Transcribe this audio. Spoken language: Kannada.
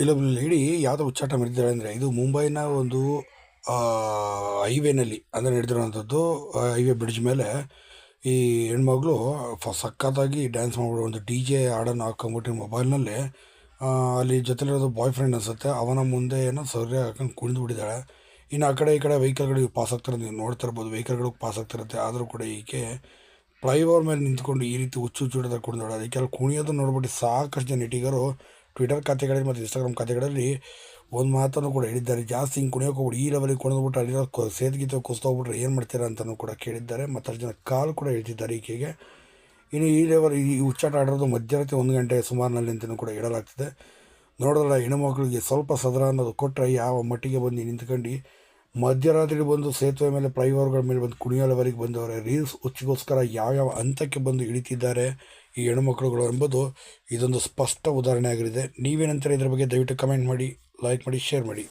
ಇಲ್ಲೊಬ್ಳು ಲೇಡಿ ಯಾವುದೋ ಉಚ್ಚಾಟ ಮಾಡಿದ್ದಾಳೆ ಅಂದರೆ, ಇದು ಮುಂಬೈನ ಒಂದು ಹೈವೇನಲ್ಲಿ, ಅಂದರೆ ನಡೆದಿರೋವಂಥದ್ದು ಹೈವೇ ಬ್ರಿಡ್ಜ್ ಮೇಲೆ, ಈ ಹೆಣ್ಮಗಳು ಫ, ಸಖತ್ತಾಗಿ ಡ್ಯಾನ್ಸ್ ಮಾಡ್ಬಿಟ್ಟು ಒಂದು ಡಿ ಜೆ ಹಾಡನ್ನು ಹಾಕೊಂಬಿಟ್ಟು ಮೊಬೈಲ್ನಲ್ಲಿ ಅಲ್ಲಿ ಜೊತೆಲಿರೋದು ಬಾಯ್ ಫ್ರೆಂಡ್ ಅನಿಸುತ್ತೆ, ಅವನ ಮುಂದೆ ಏನೋ ಸೌರ್ಯ ಹಾಕೊಂಡು ಕುಣಿದು ಬಿಟ್ಟಿದ್ದಾಳೆ ಇನ್ನು ಆ ಕಡೆ ಈ ಕಡೆ ವೆಹಿಕಲ್ಗಳಿಗೆ ಪಾಸ್ ಆಗ್ತಿರೋದು, ನೀವು ನೋಡ್ತಾ ಇರ್ಬೋದು ವೆಹಿಕಲ್ಗಳಿಗೆ ಪಾಸ್ ಆಗ್ತಿರುತ್ತೆ, ಆದರೂ ಕೂಡ ಈಕೆ ಫ್ಲೈಓವರ್ ಮೇಲೆ ನಿಂತ್ಕೊಂಡು ಈ ರೀತಿ ಹುಚ್ಚು ಹುಚ್ಚುಡದ ಕುಣಿದಾಳೆ, ಅದಕ್ಕೆಲ್ಲ ಕುಣಿಯೋದು ನೋಡ್ಬಿಟ್ಟು ಸಾಕಷ್ಟು ಜನ ಇಟಿಗರು ಟ್ವಿಟರ್ ಖಾತೆಗಳಲ್ಲಿ ಮತ್ತು ಇನ್ಸ್ಟಾಗ್ರಾಮ್ ಖಾತೆಗಳಲ್ಲಿ ಒಂದು ಮಾತನ್ನು ಕೂಡ ಹೇಳಿದ್ದಾರೆ. ಜಾಸ್ತಿ ಹಿಂಗೆ ಕುಣಿಯೋಕೆ ಹೋಗ್ಬಿಟ್ಟು ಈ ಲೆವೆಲಿಗೆ ಕುಣಿದ್ಬಿಟ್ಟು ಅಲ್ಲಿರೋ ಕೊ ಸೇದ್ಗೀತ ಕುಸ್ತೋಗ್ಬಿಟ್ರೆ ಏನು ಮಾಡ್ತೀರಾ ಅಂತಲೂ ಕೂಡ ಕೇಳಿದ್ದಾರೆ. ಮತ್ತು ಅಷ್ಟು ಜನ ಕಾಲು ಕೂಡ ಹೇಳ್ತಿದ್ದಾರೆ ಈಕೆಗೆ. ಇನ್ನು ಈ ಲೆವೆಲ್ ಈ ಹುಚ್ಚಾಟ ಆಡೋದು ಮಧ್ಯರಾತ್ರಿ ಒಂದು ಗಂಟೆ ಸುಮಾರಿನಲ್ಲಿ ಅಂತಲೂ ಕೂಡ ಹೇಳಲಾಗ್ತದೆ. ನೋಡಿದ್ರೆ ಹೆಣ್ಣುಮಕ್ಳಿಗೆ ಸ್ವಲ್ಪ ಸದರ ಅನ್ನೋದು ಕೊಟ್ಟರೆ ಯಾವ ಮಟ್ಟಿಗೆ ಬಂದು ನಿಂತ್ಕೊಂಡು. ಮಧ್ಯರಾತ್ರಿ ಬಂದು ಸೇತುವೆ ಮೇಲೆ ಫ್ಲೈಓವರ್ಗಳ ಮೇಲೆ ಬಂದು ಕುಣಿಯೋ ಲೆವೆಲಿಗೆ ಬಂದವರೆ. ರೀಲ್ಸ್ ಹುಚ್ಚಿಗೋಸ್ಕರ ಯಾವ್ಯಾವ ಹಂತಕ್ಕೆ ಬಂದು ಇಳಿತಿದ್ದಾರೆ. ಈ ಹೆಣ್ಣುಮಕ್ಳುಗಳು ಎಂಬುದು ಇದೊಂದು ಸ್ಪಷ್ಟ ಉದಾಹರಣೆ ಆಗಿರುತ್ತೆ ನೀವೇನಂತಾರೆ ಇದರ ಬಗ್ಗೆ ದಯವಿಟ್ಟು ಕಮೆಂಟ್ ಮಾಡಿ ಲೈಕ್ ಮಾಡಿ ಶೇರ್ ಮಾಡಿ.